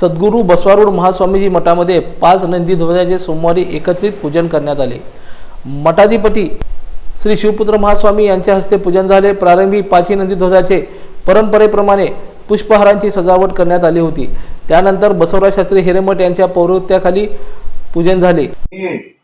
सद्गुरू बसवारूढ महास्वामीजी मठामध्ये पाच नंदी ध्वजाचे सोमवारी एकत्रित पूजन करण्यात आले. मठाधिपती श्री शिवपुत्र महास्वामी यांच्या हस्ते पूजन झाले. प्रारंभी पाचही नंदी ध्वजाचे परंपरेप्रमाणे पुष्पहारांची सजावट करण्यात आली होती. त्यानंतर बसवराज शास्त्री हिरेमठ यांच्या पौरोहित्याखाली पूजन झाले.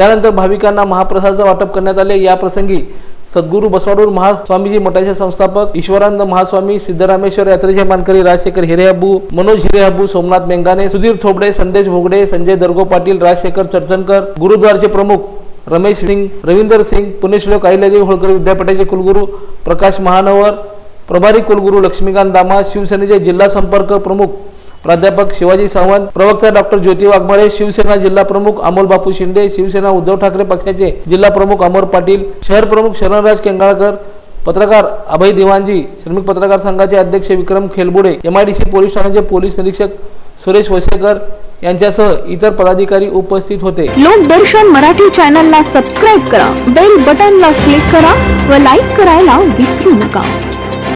त्यानंतर भाविकांना महाप्रसादाचं वाटप करण्यात आले. या प्रसंगी सद्गुरू बसवाडूर महास्वामीजी मठाचे संस्थापक ईश्वरानंद महास्वामी सिद्धरामेश्वर यात्रेचे मानकरी राजशेखर हिरेहब्बू मनोज हिरेहब्बू सोमनाथ मेंगाने सुधीर थोबडे संदेश भोगडे संजय दर्गो पाटील राजशेखर चडचणकर गुरुद्वारचे प्रमुख रमेश सिंग रवींदर सिंग पुण्यश्लोक अहिल्यादेवी होळकर विद्यापीठाचे कुलगुरू प्रकाश महानवर प्रभारी कुलगुरू लक्ष्मीकांत दामा शिवसेनेचे जिल्हा संपर्क प्रमुख प्राध्यापक शिवाजी सावंत प्रवक्ता डॉक्टर ज्योती वाघमारे शिवसेना जिल्हा प्रमुख अमोल बापू शिंदे शिवसेना उद्धव ठाकरे पक्षाचे जिल्हा प्रमुख अमर पाटील शहर प्रमुख शरणराज केंगाळकर पत्रकार अभय दिवानजी श्रमिक पत्रकार संघाचे अध्यक्ष विक्रम खेलबुडे एमआयडीसी पोलीस ठाण्याचे पोलीस निरीक्षक सुरेश वसेकर यांच्यासह इतर पदाधिकारी उपस्थित होते. लोकदर्शन मराठी चॅनलला सबस्क्राईब करा बेल बटनला क्लिक करा व लाईक करायला विसरू नका.